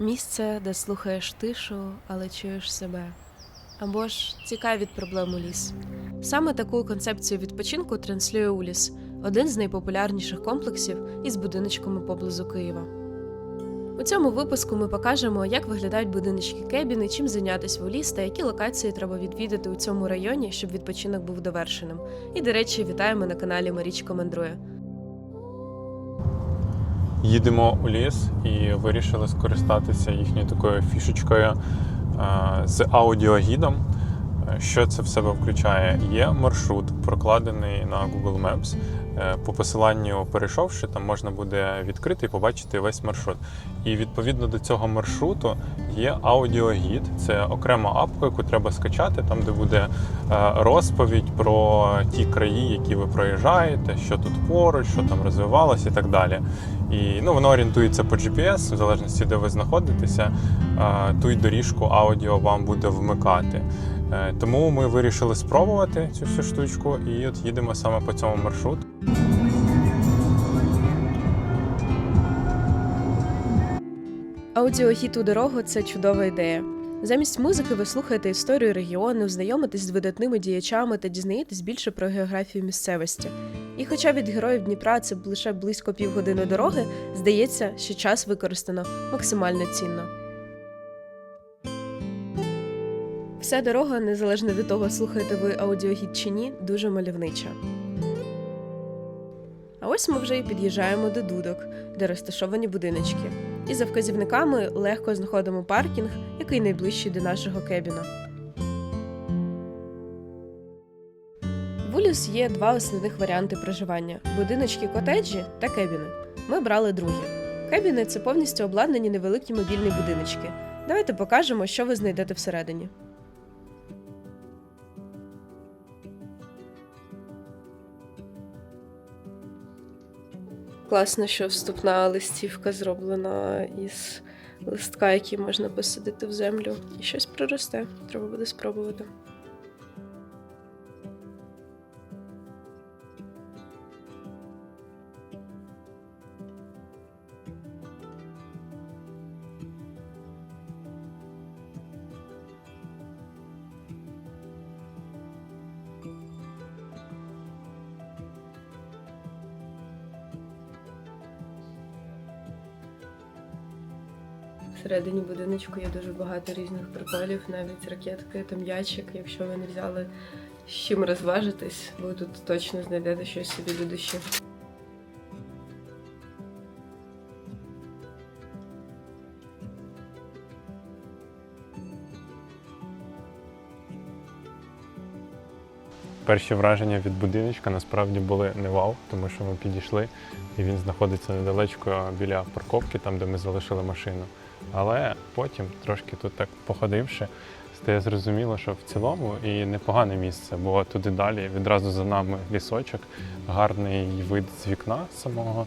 Місце, де слухаєш тишу, але чуєш себе. Або ж тікай від проблем у ліс. Саме таку концепцію відпочинку транслює Уліс, один з найпопулярніших комплексів із будиночками поблизу Києва. У цьому випуску ми покажемо, як виглядають будиночки Кебіни, чим зайнятися в Уліс та які локації треба відвідати у цьому районі, щоб відпочинок був довершеним. І, до речі, вітаємо на каналі Марічка Мандрує. Їдемо у ліс і вирішили скористатися їхньою такою фішечкою е, з аудіогідом. Е, Що це в себе включає? Є маршрут, прокладений на Google Maps. Е, По посиланню перейшовши, там можна буде відкрити і побачити весь маршрут. І відповідно до цього маршруту є аудіогід. Це окрема апка, яку треба скачати, там де буде е, розповідь про ті краї, які ви проїжджаєте, що тут поруч, що там розвивалось і так далі. І ну, воно орієнтується по GPS, в залежності, де ви знаходитеся, е, ту й доріжку аудіо вам буде вмикати. Е, Тому ми вирішили спробувати цю всю штучку і от їдемо саме по цьому маршруту. Аудіогід у дорогу це чудова ідея. Замість музики ви слухаєте історію регіону, знайомитесь з видатними діячами та дізнаєтесь більше про географію місцевості. І хоча від героїв Дніпра це лише близько півгодини дороги, здається, що час використано максимально цінно. Вся дорога, незалежно від того, слухаєте ви аудіогід чи ні, дуже мальовнича. А ось ми вже і під'їжджаємо до дудок, де розташовані будиночки. І за вказівниками легко знаходимо паркінг, який найближчий до нашого кебіна. В Улюс є два основних варіанти проживання: будиночки котеджі та кебіни. Ми брали другі. Кебіни це повністю обладнані невеликі мобільні будиночки. Давайте покажемо, що ви знайдете всередині. Класно, що вступна листівка зроблена із листка, який можна посадити в землю, і щось проросте. Треба буде спробувати. Всередині будиночку є дуже багато різних приколів, навіть ракетки та м'ячик. Якщо ви не взяли з чим розважитись, ви тут точно знайдете щось собі до душі. Перші враження від будиночка насправді були не вау, тому що ми підійшли і він знаходиться недалечко біля парковки, там де ми залишили машину. Але потім, трошки тут так походивши, стає зрозуміло, що в цілому і непогане місце, бо туди далі відразу за нами лісочок, гарний вид з вікна самого.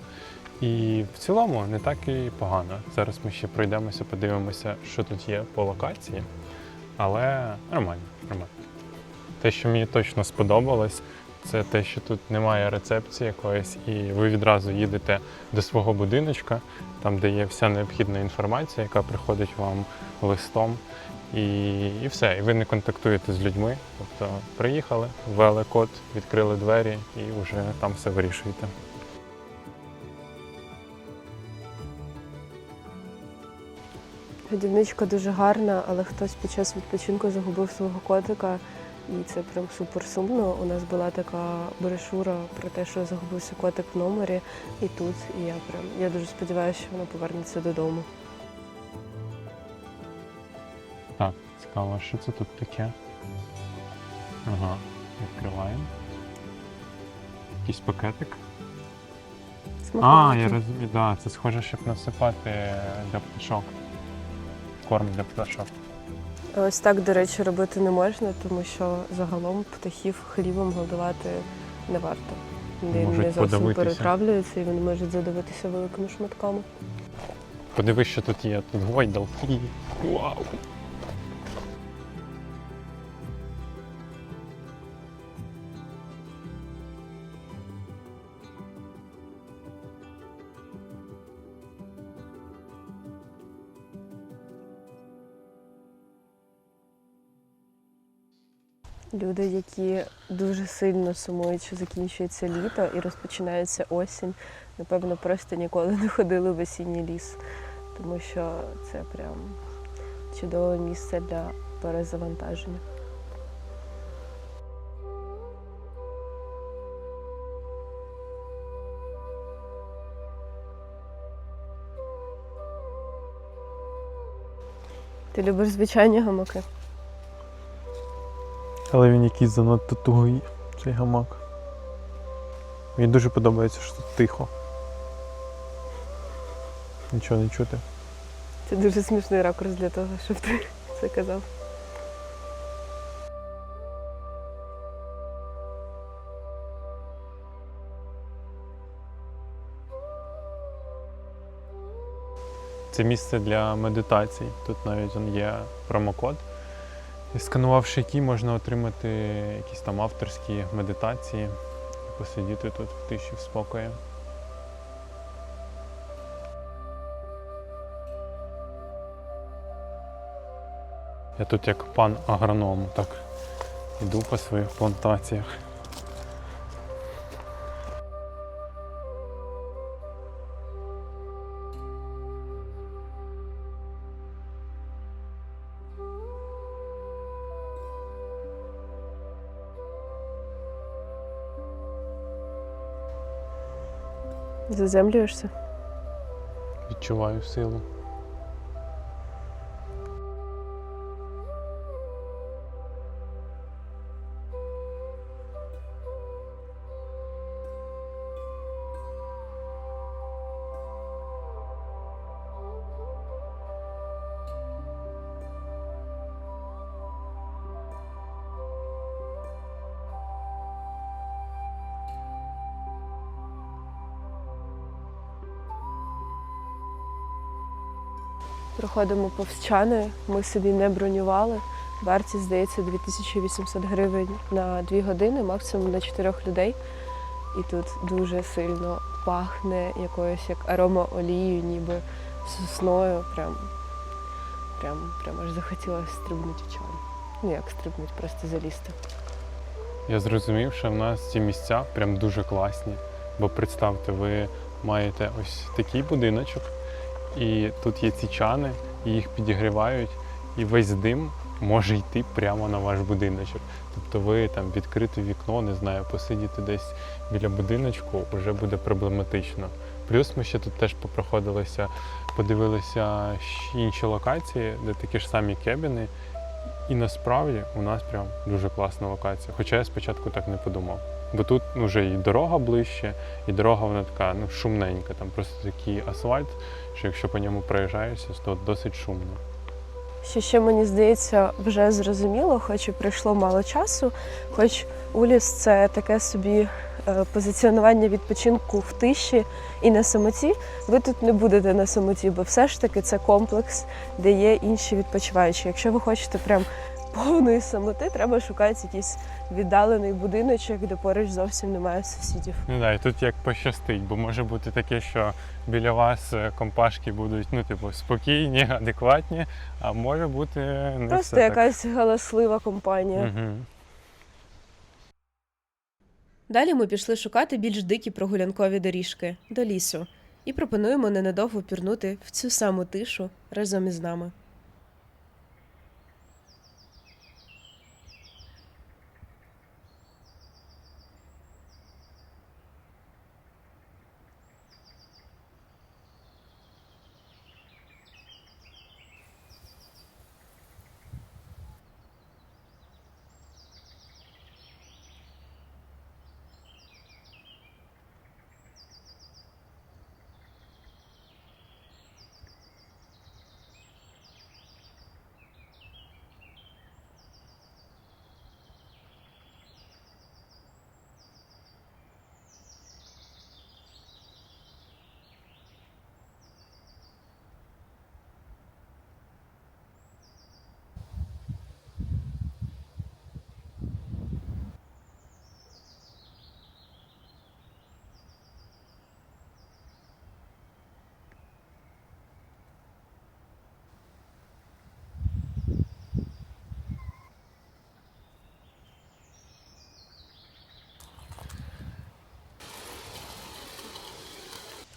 І в цілому не так і погано. Зараз ми ще пройдемося, подивимося, що тут є по локації. Але нормально, нормально. Те, що мені точно сподобалось, це те, що тут немає рецепції якоїсь, і ви відразу їдете до свого будиночка, там, де є вся необхідна інформація, яка приходить вам листом. І, і все, і ви не контактуєте з людьми. Тобто приїхали, ввели код, відкрили двері і вже там все вирішуєте. Годівничка дуже гарна, але хтось під час відпочинку загубив свого котика, і це прям супер сумно. У нас була така брошура про те, що загубився котик в номері, і тут. І я прям я дуже сподіваюся, що вона повернеться додому. Так, цікаво, що це тут таке? Ага, відкриваємо. Якийсь пакетик. А, я розумію, да, це схоже, щоб насипати для пташок. Корм для пташок. Ось так, до речі, робити не можна, тому що загалом птахів хлібом годувати не варто. Він не зовсім перетравлюється і вони можуть задивитися великими шматками. Подивись, що тут є. Тут гойдалки. Вау! Люди, які дуже сильно сумують, що закінчується літо і розпочинається осінь, напевно, просто ніколи не ходили в осінній ліс, тому що це прям чудове місце для перезавантаження. Ти любиш звичайні гамаки? Але він якийсь занадто тугий, цей гамак. Мені дуже подобається, що тут тихо. Нічого не чути. Це дуже смішний ракурс для того, щоб ти це казав. Це місце для медитацій. Тут навіть є промокод. Сканувавши які, можна отримати якісь там авторські медитації і посидіти тут в тиші в спокої. Я тут як пан агроном, так іду по своїх плантаціях. Заземлюєшся? Відчуваю силу. Проходимо повсчани, ми собі не бронювали. Вартість, здається, 2800 гривень на 2 години, максимум на 4 людей. І тут дуже сильно пахне якоюсь як аромаолією, ніби сосною. Прям, прям, прям аж захотілося стрибнути в чан. Ну як стрибнути, просто залізти. Я зрозумів, що в нас ці місця прям дуже класні. Бо представте, ви маєте ось такий будиночок, і тут є ці чани, і їх підігрівають, і весь дим може йти прямо на ваш будиночок. Тобто ви там відкрите вікно, не знаю, посидіти десь біля будиночку вже буде проблематично. Плюс ми ще тут теж попроходилися, подивилися інші локації, де такі ж самі кебіни. І насправді у нас прям дуже класна локація. Хоча я спочатку так не подумав. Бо тут вже і дорога ближче, і дорога вона така ну, шумненька. Там просто такий асфальт, що якщо по ньому проїжджаєшся, то досить шумно. Що ще мені здається вже зрозуміло, хоч і пройшло мало часу, хоч Уліс це таке собі е, позиціонування відпочинку в тиші і на самоті. Ви тут не будете на самоті, бо все ж таки це комплекс, де є інші відпочиваючі. Якщо ви хочете прям повної самоти, треба шукати якийсь віддалений будиночок, де поруч зовсім немає сусідів. Ну да, і тут як пощастить, бо може бути таке, що біля вас е, компашки будуть ну, типу, спокійні, адекватні, а може бути не Просто все якась галаслива компанія. Угу. Далі ми пішли шукати більш дикі прогулянкові доріжки до лісу і пропонуємо ненадовго пірнути в цю саму тишу разом із нами.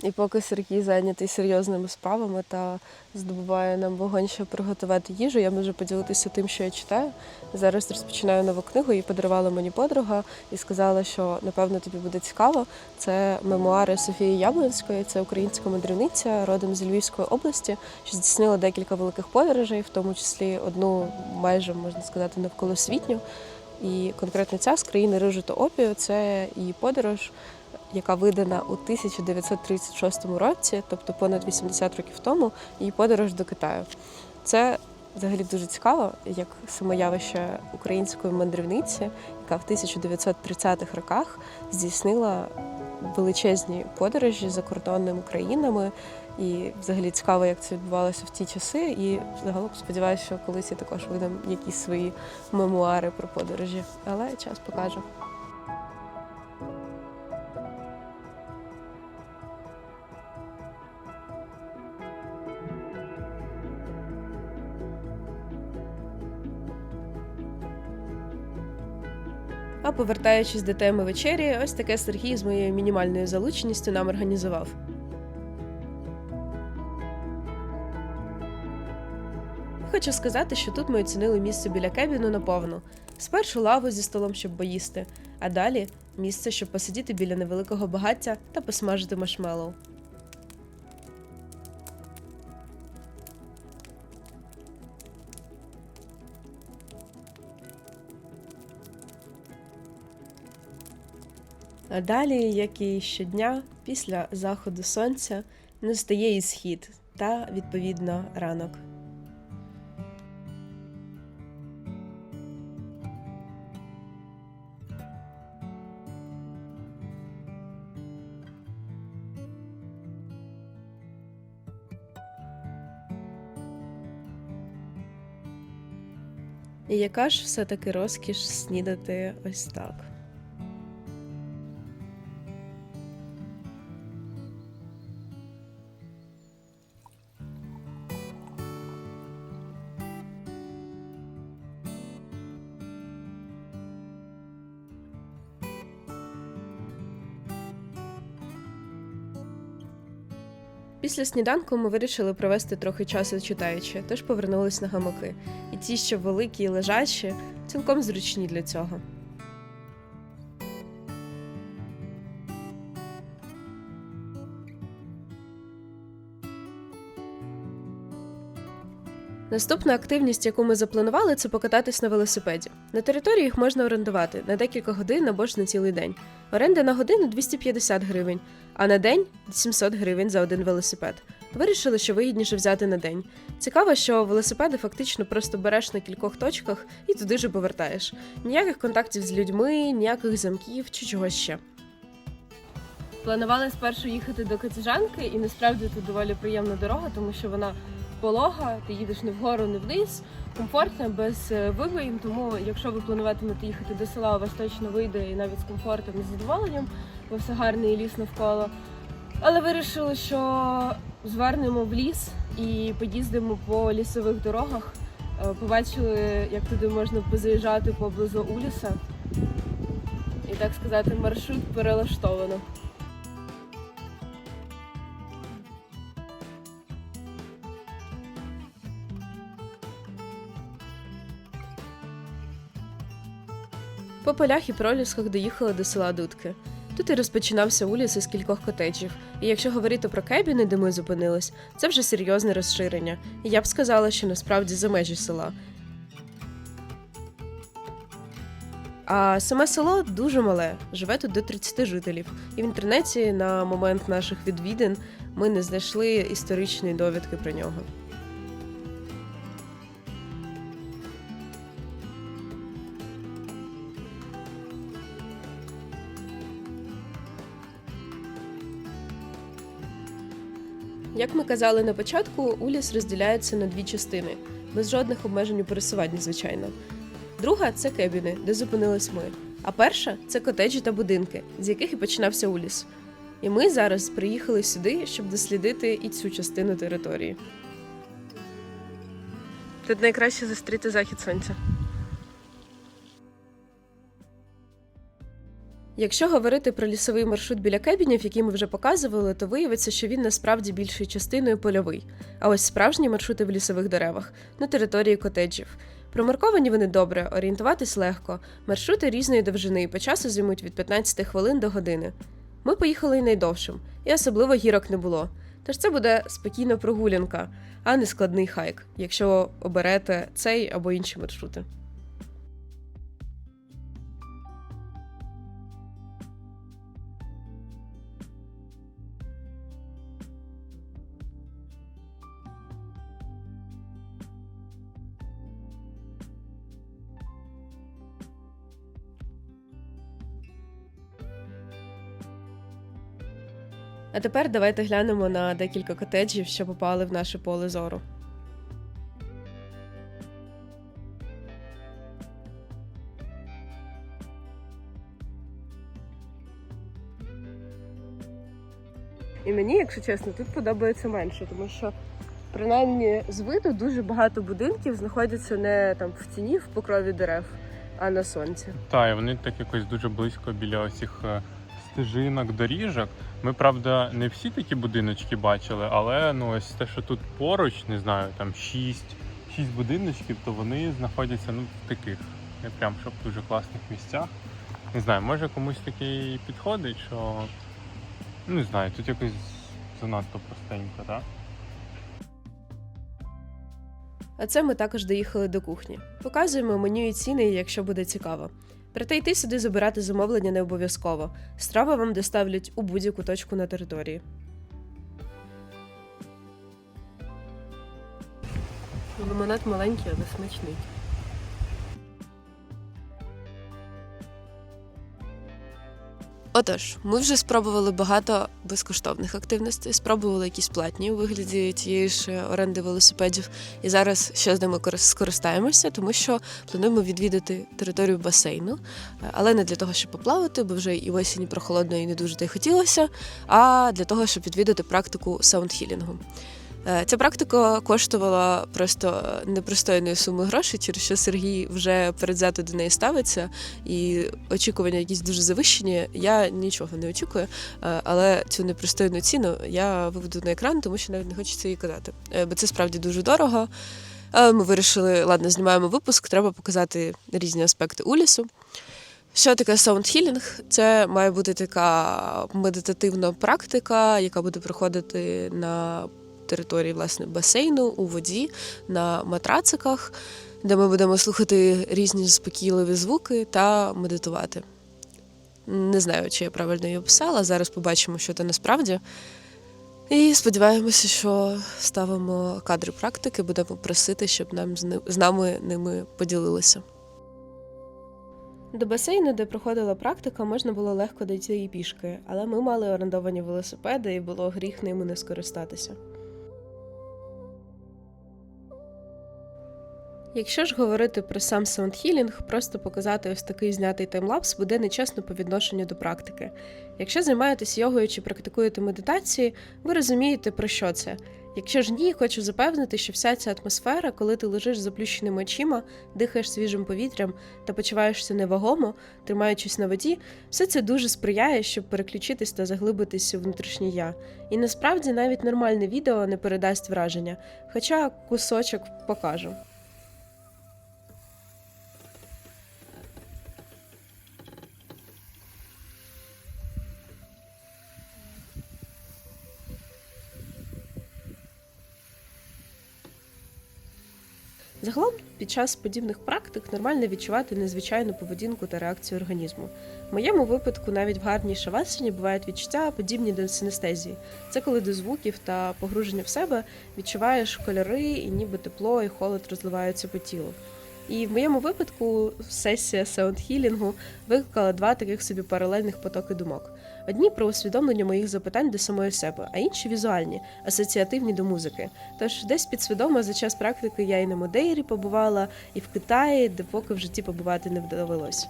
І поки Сергій зайнятий серйозними справами та здобуває нам вогонь, щоб приготувати їжу, я можу поділитися тим, що я читаю. Зараз розпочинаю нову книгу, її подарувала мені подруга і сказала, що напевно тобі буде цікаво. Це мемуари Софії Яблонської, це українська мандрівниця, родом з Львівської області, що здійснила декілька великих подорожей, в тому числі одну майже можна сказати навколосвітню. І конкретно ця з країни рижу та опію це її подорож, яка видана у 1936 році, тобто понад 80 років тому, її подорож до Китаю. Це взагалі дуже цікаво, як самоявище української мандрівниці, яка в 1930-х роках здійснила величезні подорожі за кордонними країнами. І взагалі цікаво, як це відбувалося в ті часи. І загалом сподіваюся, що колись я також видам якісь свої мемуари про подорожі. Але час покаже. Повертаючись до теми вечері, ось таке Сергій з моєю мінімальною залученістю нам організував. Хочу сказати, що тут ми оцінили місце біля кебіну наповну. Спершу лаву зі столом, щоб поїсти, а далі місце, щоб посидіти біля невеликого багаття та посмажити маршмеллоу. А далі, як і щодня, після заходу сонця настає і схід та, відповідно, ранок. І яка ж все-таки розкіш снідати ось так. Після сніданку ми вирішили провести трохи часу читаючи, тож повернулись на гамаки. І ті, що великі і лежачі, цілком зручні для цього. Наступна активність, яку ми запланували, це покататись на велосипеді. На території їх можна орендувати на декілька годин або ж на цілий день. Оренда на годину 250 гривень, а на день 700 гривень за один велосипед. Вирішили, що вигідніше взяти на день. Цікаво, що велосипеди фактично просто береш на кількох точках і туди же повертаєш. Ніяких контактів з людьми, ніяких замків чи чогось ще. Планували спершу їхати до Катіжанки, і насправді тут доволі приємна дорога, тому що вона полога, ти їдеш не вгору, не вниз, комфортна, без е. Тому, якщо ви плануватимете їхати до села, у вас точно вийде і навіть з комфортом і задоволенням, бо все гарний і ліс навколо. Але вирішили, що звернемо в ліс і поїздимо по лісових дорогах. Е, Побачили, як туди можна позаїжджати поблизу Уліса. І так сказати, маршрут перелаштовано. По полях і пролісках доїхали до села Дудки. Тут і розпочинався уліс із кількох котеджів. І якщо говорити про кебіни, де ми зупинились, це вже серйозне розширення. І я б сказала, що насправді за межі села. А саме село дуже мале, живе тут до 30 жителів. І в інтернеті на момент наших відвідин ми не знайшли історичної довідки про нього. Як ми казали на початку, Уліс розділяється на дві частини, без жодних обмежень у пересуванні, звичайно. Друга це кебіни, де зупинились ми. А перша це котеджі та будинки, з яких і починався Уліс. І ми зараз приїхали сюди, щоб дослідити і цю частину території. Тут найкраще зустріти захід сонця. Якщо говорити про лісовий маршрут біля кебінів, який ми вже показували, то виявиться, що він насправді більшою частиною польовий. А ось справжні маршрути в лісових деревах на території котеджів. Промарковані вони добре, орієнтуватись легко. Маршрути різної довжини і по часу займуть від 15 хвилин до години. Ми поїхали й найдовшим, і особливо гірок не було. Тож це буде спокійна прогулянка, а не складний хайк, якщо оберете цей або інші маршрути. Тепер давайте глянемо на декілька котеджів, що попали в наше поле зору. І мені, якщо чесно, тут подобається менше, тому що принаймні з виду дуже багато будинків знаходяться не там в тіні, в покрові дерев, а на сонці. Так, і вони так якось дуже близько біля оцих е, стежинок, доріжок. Ми, правда, не всі такі будиночки бачили, але ну ось те, що тут поруч, не знаю, там шість, шість будиночків, то вони знаходяться ну, в таких, не прям щоб дуже класних місцях. Не знаю, може комусь такий підходить, що ну, не знаю, тут якось занадто простенько, так? А це ми також доїхали до кухні. Показуємо меню і ціни, якщо буде цікаво. Проте йти сюди забирати замовлення не обов'язково. Страви вам доставлять у будь-яку точку на території. Лимонад маленький, але смачний. Отож, ми вже спробували багато безкоштовних активностей, спробували якісь платні у вигляді тієї ж оренди велосипедів. І зараз ще з ними корис- скористаємося, тому що плануємо відвідати територію басейну, але не для того, щоб поплавати, бо вже і осінь прохолодно і не дуже те й хотілося, а для того, щоб відвідати практику саундхілінгу. Е, Ця практика коштувала просто непристойної суми грошей, через що Сергій вже передзято до неї ставиться, і очікування якісь дуже завищені. Я нічого не очікую, е, але цю непристойну ціну я виведу на екран, тому що навіть не хочеться її казати. Е, Бо це справді дуже дорого. Ми вирішили, ладно, знімаємо випуск, треба показати різні аспекти улісу. Що таке саундхілінг? Це має бути така медитативна практика, яка буде проходити на території власне басейну у воді на матрациках, де ми будемо слухати різні заспокійливі звуки та медитувати. Не знаю, чи я правильно її описала. Зараз побачимо, що це насправді. І сподіваємося, що ставимо кадри практики, будемо просити, щоб нам з нами ними поділилися. До басейну, де проходила практика, можна було легко дійти і пішки, але ми мали орендовані велосипеди і було гріх ними не скористатися. Якщо ж говорити про сам саундхілінг, просто показати ось такий знятий таймлапс буде нечесно по відношенню до практики. Якщо займаєтесь йогою чи практикуєте медитації, ви розумієте, про що це. Якщо ж ні, хочу запевнити, що вся ця атмосфера, коли ти лежиш з заплющеними очима, дихаєш свіжим повітрям та почуваєшся невагомо, тримаючись на воді, все це дуже сприяє, щоб переключитись та заглибитись у внутрішнє я. І насправді навіть нормальне відео не передасть враження, хоча кусочок покажу. Загалом, під час подібних практик нормально відчувати незвичайну поведінку та реакцію організму. В моєму випадку навіть в гарній шавасані бувають відчуття подібні до синестезії. Це коли до звуків та погруження в себе відчуваєш кольори, і ніби тепло і холод розливаються по тілу. І в моєму випадку сесія саундхілінгу викликала два таких собі паралельних потоки думок. Одні про усвідомлення моїх запитань до самої себе, а інші візуальні, асоціативні до музики. Тож десь підсвідомо за час практики я і на Модейрі побувала, і в Китаї, де поки в житті побувати не довелось.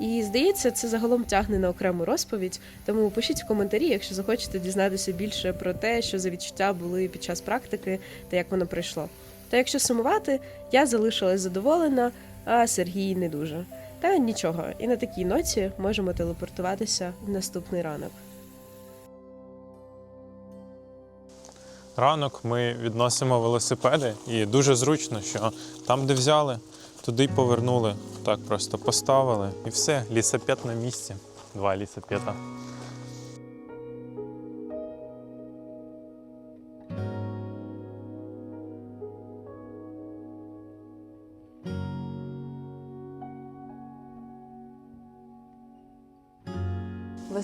І здається, це загалом тягне на окрему розповідь. Тому пишіть в коментарі, якщо захочете дізнатися більше про те, що за відчуття були під час практики та як воно пройшло. Та якщо сумувати, я залишилась задоволена, а Сергій не дуже. Та нічого, і на такій ноті можемо телепортуватися в наступний ранок. Ранок ми відносимо велосипеди, і дуже зручно, що там, де взяли, туди й повернули. Так просто поставили і все, лісопед на місці. Два лісопеда.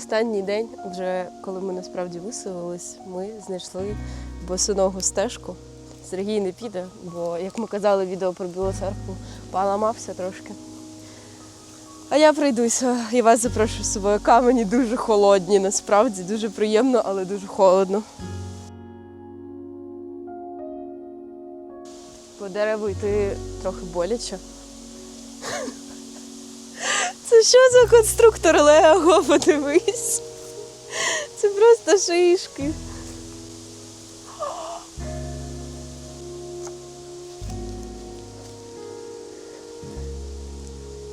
Останній день, вже коли ми насправді виселились, ми знайшли босоногу стежку. Сергій не піде, бо, як ми казали, відео про Білу церкву поламався трошки. А я пройдуся і вас запрошую з собою. Камені дуже холодні, насправді дуже приємно, але дуже холодно. По дереву йти трохи боляче. Що за конструктор Лего? Подивись. Це просто шишки.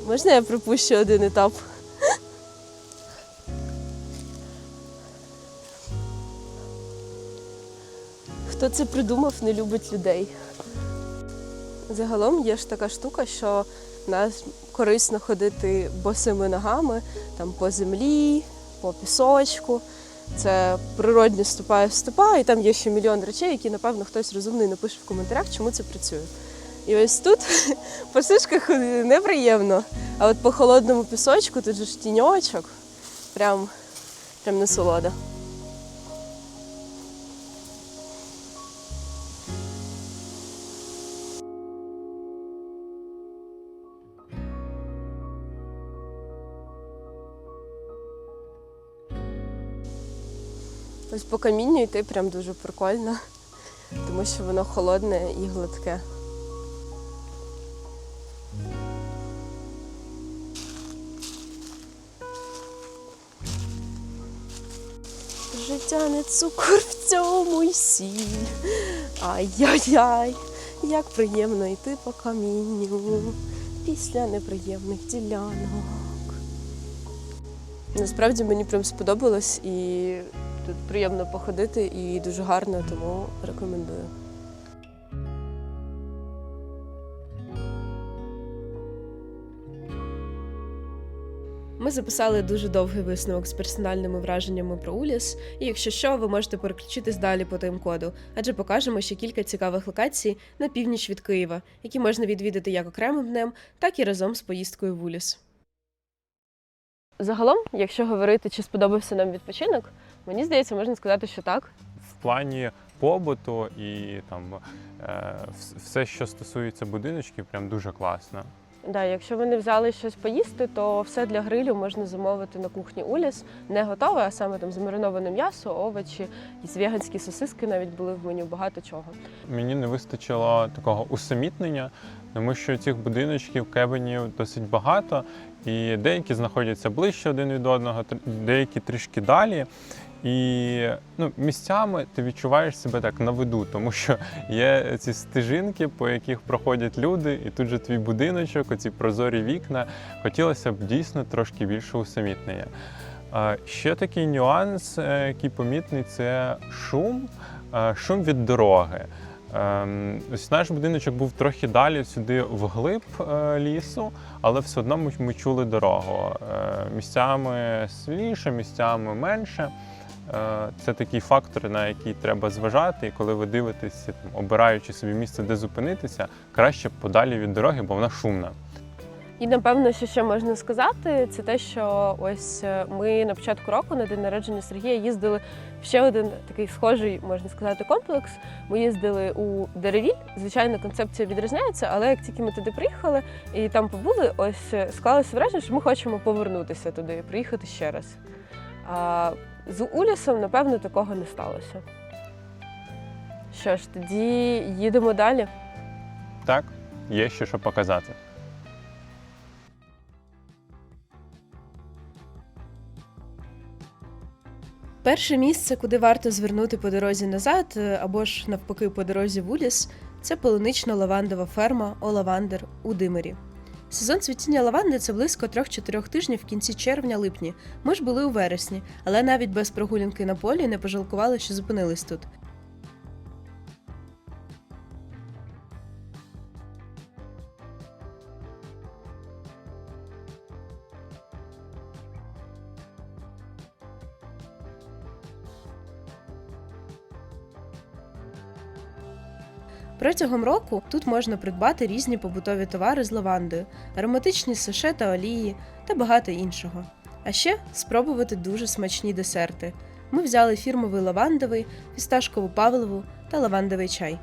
Можна я пропущу один етап? Хто це придумав, не любить людей. Загалом є ж така штука, що нас корисно ходити босими ногами там по землі, по пісочку. Це природньо ступає в стопа, і там є ще мільйон речей, які, напевно, хтось розумний напише в коментарях, чому це працює. І ось тут по сишках неприємно. А от по холодному пісочку тут же ж тіньочок. Прям, прям насолода. Ось по камінню йти прям дуже прикольно, тому що воно холодне і гладке. Життя не цукор в цьому й сіль. Ай-яй-яй, як приємно йти по камінню після неприємних ділянок. Насправді мені прям сподобалось і тут приємно походити і дуже гарно, тому рекомендую. Ми записали дуже довгий висновок з персональними враженнями про Уліс, і якщо що, ви можете переключитись далі по тайм-коду, адже покажемо ще кілька цікавих локацій на північ від Києва, які можна відвідати як окремим днем, так і разом з поїздкою в Уліс. Загалом, якщо говорити, чи сподобався нам відпочинок, мені здається, можна сказати, що так. В плані побуту і там е, все, що стосується будиночків, прям дуже класно. Да, якщо ви не взяли щось поїсти, то все для грилю можна замовити на кухні Уліс. Не готове, а саме там замариноване м'ясо, овочі, якісь веганські сосиски навіть були в меню, багато чого. Мені не вистачило такого усамітнення, тому що цих будиночків, кебенів досить багато, і деякі знаходяться ближче один від одного, деякі трішки далі. І ну, місцями ти відчуваєш себе так на виду, тому що є ці стежинки, по яких проходять люди, і тут же твій будиночок, оці прозорі вікна. Хотілося б дійсно трошки більше усамітнення. Ще такий нюанс, е, який помітний, це шум, е, шум від дороги. Ем, Ось наш будиночок був трохи далі сюди вглиб е, лісу, але все одно ми, чули дорогу. Місцями сильніше, місцями менше. Е, Це такі фактори, на які треба зважати. І коли ви дивитеся, там, обираючи собі місце, де зупинитися, краще подалі від дороги, бо вона шумна. І напевно, що ще можна сказати, це те, що ось е, ми на початку року на день народження Сергія їздили в ще один такий схожий, можна сказати, комплекс. Ми їздили у Деревіль. Звичайно, концепція відрізняється, але як тільки ми туди приїхали і там побули, ось е, склалося враження, що ми хочемо повернутися туди, приїхати ще раз. З Улісом, напевно, такого не сталося. Що ж, тоді їдемо далі. Так, є ще що показати. Перше місце, куди варто звернути по дорозі назад, е, або ж навпаки по дорозі в Уліс, це полунично-лавандова ферма Олавандер у Димирі. Сезон цвітіння лаванди це близько 3-4 тижнів в кінці червня-липні. Ми ж були у вересні, але навіть без прогулянки на полі не пожалкували, що зупинились тут. Протягом року тут можна придбати різні побутові товари з лавандою, ароматичні суше та олії та багато іншого. А ще спробувати дуже смачні десерти. Ми взяли фірмовий лавандовий, фісташкову павлову та лавандовий чай.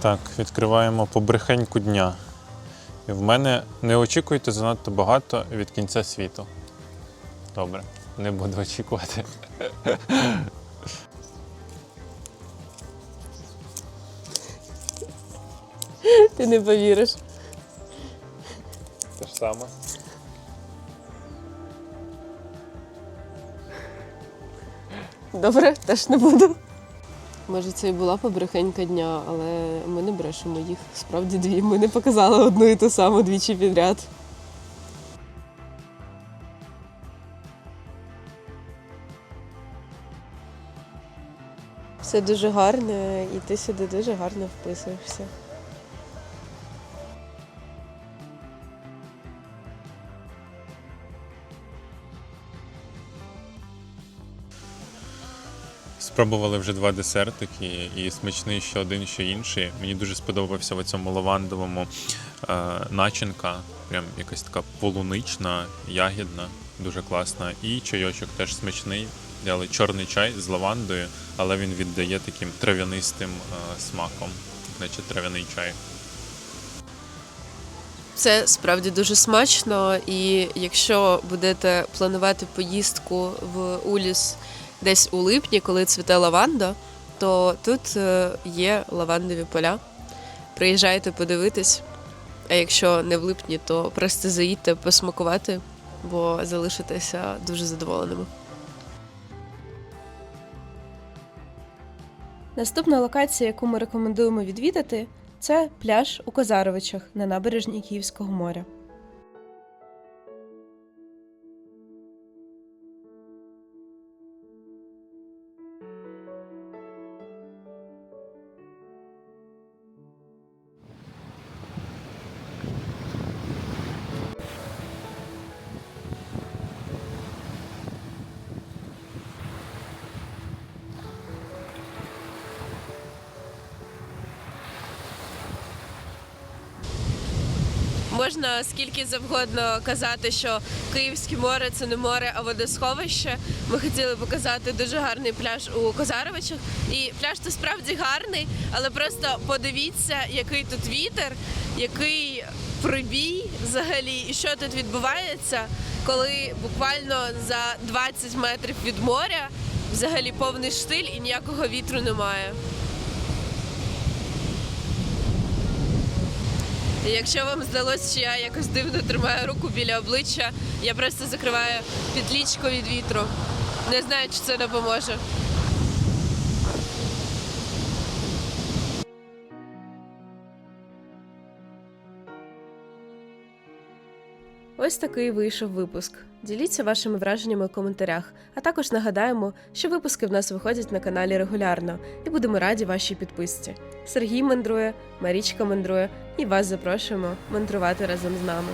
Так, відкриваємо побрехеньку дня. І в мене не очікуйте занадто багато від кінця світу. Добре, не буду очікувати. Ти не повіриш. Те ж саме. Добре, теж не буду. Може, це і була побрехенька дня, але ми не брешемо їх. Справді дві. Ми не показали одну і ту саму двічі підряд. Все дуже гарне, і ти сюди дуже гарно вписуєшся. Спробували вже два десертики, і смачний що один, що інший. Мені дуже сподобався в цьому лавандовому е, начинка, прям якась така полунична, ягідна, дуже класна. І чайочок теж смачний. Взяли чорний чай з лавандою, але він віддає таким трав'янистим е, смаком, наче трав'яний чай. Це справді дуже смачно, і якщо будете планувати поїздку в Уліс десь у липні, коли цвіте лаванда, то тут е, є лавандові поля. Приїжджайте подивитись. А якщо не в липні, то просто заїдьте посмакувати, бо залишитеся дуже задоволеними. Наступна локація, яку ми рекомендуємо відвідати, це пляж у Козаровичах на набережній Київського моря. Скільки завгодно казати, що Київське море це не море, а водосховище. Ми хотіли показати дуже гарний пляж у Козаровичах. І пляж це справді гарний, але просто подивіться, який тут вітер, який прибій взагалі, і що тут відбувається, коли буквально за 20 метрів від моря взагалі повний штиль і ніякого вітру немає. Якщо вам здалося, що я якось дивно тримаю руку біля обличчя, я просто закриваю підлічку від вітру. Не знаю, чи це допоможе. Ось такий вийшов випуск. Діліться вашими враженнями у коментарях. А також нагадаємо, що випуски в нас виходять на каналі регулярно, і будемо раді вашій підписці. Сергій мандрує, Марічка мандрує, і вас запрошуємо мандрувати разом з нами.